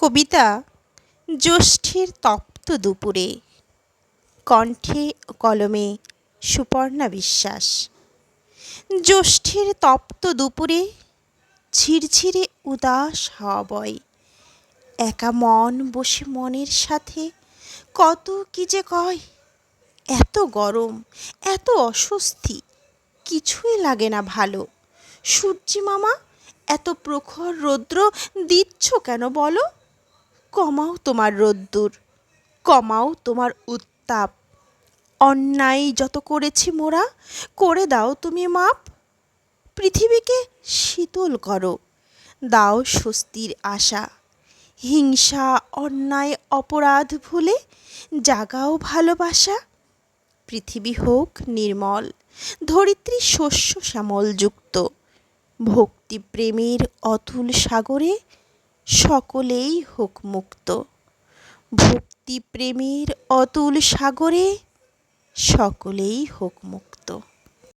কবিতা জ্যৈষ্ঠের তপ্ত দুপুরে। কণ্ঠে কলমে সুপর্ণা বিশ্বাস। জ্যৈষ্ঠের তপ্ত দুপুরে ঝিরঝিরে উদাস হাওয়া বয়। একা মন বসে মনের সাথে কত কি যে কয়। এত গরম, এত অস্বস্তি, কিছুই লাগে না ভালো। সূর্যি মামা, এত প্রখর রৌদ্র দিচ্ছ কেন বলো? কমাও তোমার রোদ্দুর, কমাও তোমার উত্তাপ। অন্যায় যত করেছি মোরা, করে দাও তুমি মাপ। পৃথিবীকে শীতল করো, দাও স্বস্তির আশা। হিংসা, অন্যায়, অপরাধ ভুলে জাগাও ভালোবাসা। পৃথিবী হোক নির্মল, ধরিত্রী শস্য শ্যামলযুক্ত। ভক্তি প্রেমের অতুল সাগরে সকলেই হোক মুক্ত ভক্তি প্রেমের অতুল সাগরে সকলেই হোক মুক্ত